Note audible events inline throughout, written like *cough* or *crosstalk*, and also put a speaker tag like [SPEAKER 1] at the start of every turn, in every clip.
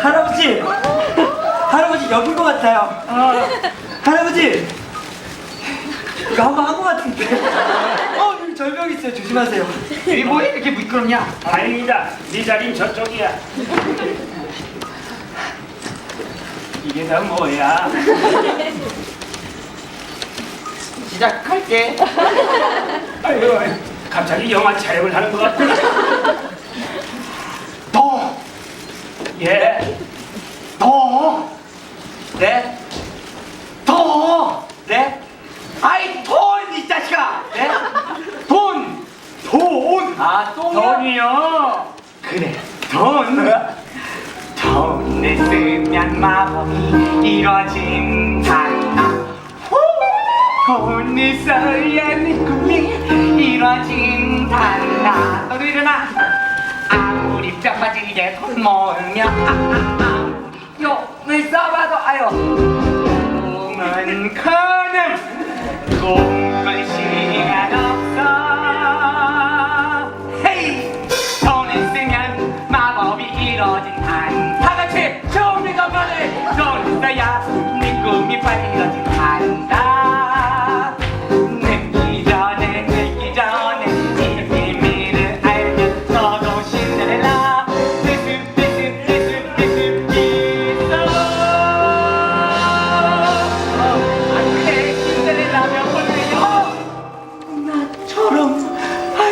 [SPEAKER 1] 할아버지! *laughs* 할아버지 여긴 것 같아요. 할아버지! 이거 한번 한 것 같은데. *laughs* 어, 여기 절벽 있어요. 조심하세요.
[SPEAKER 2] 이 뭐야 이렇게 미끄럽냐?
[SPEAKER 3] 다행이다. 네 자리는 저쪽이야. 이게 다 뭐야?
[SPEAKER 2] 시작할게.
[SPEAKER 3] 아유, 갑자기 영화 촬영을 하는 것 같구나.
[SPEAKER 2] 더,
[SPEAKER 3] 예.
[SPEAKER 2] 더, 네, 더, 네. 아이 돈 이 자식아, 네. 돈, 돈. 아 똥이야.
[SPEAKER 3] 돈이요.
[SPEAKER 2] 그래, 돈. 돈을 쓰면 마법이 이루어진단다. 후! 돈을 써야 내 꿈이 이루어진단다. 너도 일어나. 뼈 빠지게 돈 모으면. 용을 써봐도 아유. 꿈은 커녕 꿈은 시간 없어. 헤이! 돈을 쓰면 마법이 이루어진단 다 같이 준비가 빨리 돈을 써야 네 꿈이 빨리 이루어진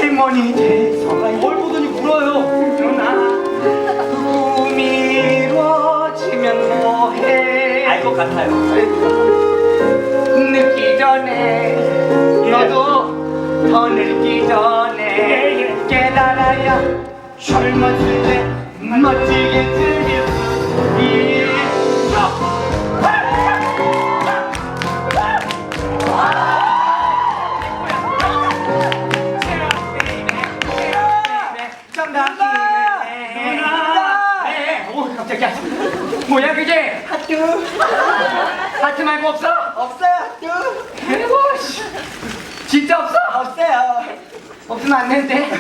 [SPEAKER 2] 할머니 돼서가
[SPEAKER 1] 뭘 보더니 울어요.
[SPEAKER 2] 누나 꿈이 이루어지면 뭐해
[SPEAKER 1] 알 것 같아요.
[SPEAKER 2] 늦기 전에 너도 더 늦기 전에 깨달아야 젊었을 때 멋지게 즐길 수 있어 뭐야 그게 하트 하트 말고 없어?
[SPEAKER 1] 없어요, 학교.
[SPEAKER 2] 아이고 씨 진짜 없어?
[SPEAKER 1] 없어요.
[SPEAKER 2] 없으면 안 되는데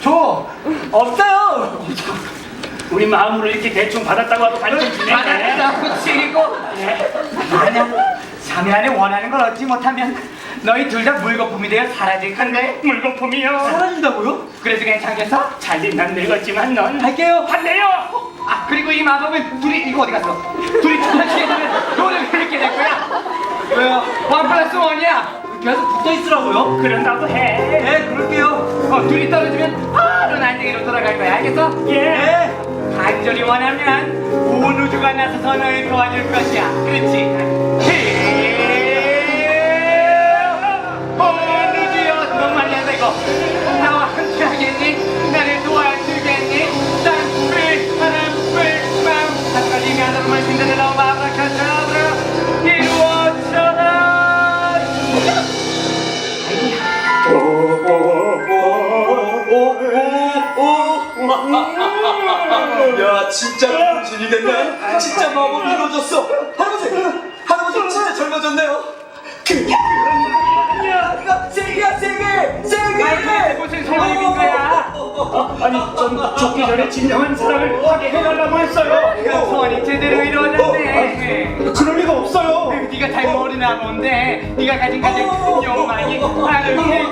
[SPEAKER 2] 줘
[SPEAKER 1] 없어요.
[SPEAKER 3] 우리 마음으로 이렇게 대충 받았다고 하고 반쯤 주네.
[SPEAKER 2] 받았다고 치고 아니야 3일 안에 원하는 걸 얻지 못하면 너희 둘 다 물거품이 되어 사라질 건데
[SPEAKER 3] 물거품이요.
[SPEAKER 1] 사라진다고요?
[SPEAKER 2] 그래서 괜찮겠어?
[SPEAKER 3] 잘난 늙었지만 넌
[SPEAKER 1] 할게요.
[SPEAKER 3] 한대요.
[SPEAKER 2] 아 그리고 이 마법은 둘이 이거 어디 갔어? 둘이 장난치게 되면 돈을 흘리게 될 거야
[SPEAKER 1] 왜요?
[SPEAKER 2] 원 플러스 원이야
[SPEAKER 1] 계속 붙어 있으라고요?
[SPEAKER 3] 그런다고 해.
[SPEAKER 1] 네, 그럴게요.
[SPEAKER 2] 어 둘이 떨어지면 바로 난쟁이로 돌아갈 거야 알겠어?
[SPEAKER 3] 예.
[SPEAKER 1] 네.
[SPEAKER 2] 간절히 원하면 온 우주가 나서서 너를 도와줄 것이야. 그렇지?
[SPEAKER 4] 야 진짜 정신이 됐네. 진짜 마법이 이루어졌어. 할아버지 할아버지 진짜 젊어졌네요. 그 이거 세계야 세계 세계
[SPEAKER 2] 아이고, 무슨 소원인 거야?
[SPEAKER 3] 아니 전 죽기 전에 진정한 사랑을 하게 해달라고 했어요.
[SPEAKER 2] 소원이 제대로 이루어졌네.
[SPEAKER 4] 그럴 리가 없어요.
[SPEAKER 2] 네가 잘 모르나 본데 네가 가진 가장 큰 욕망이 바로 그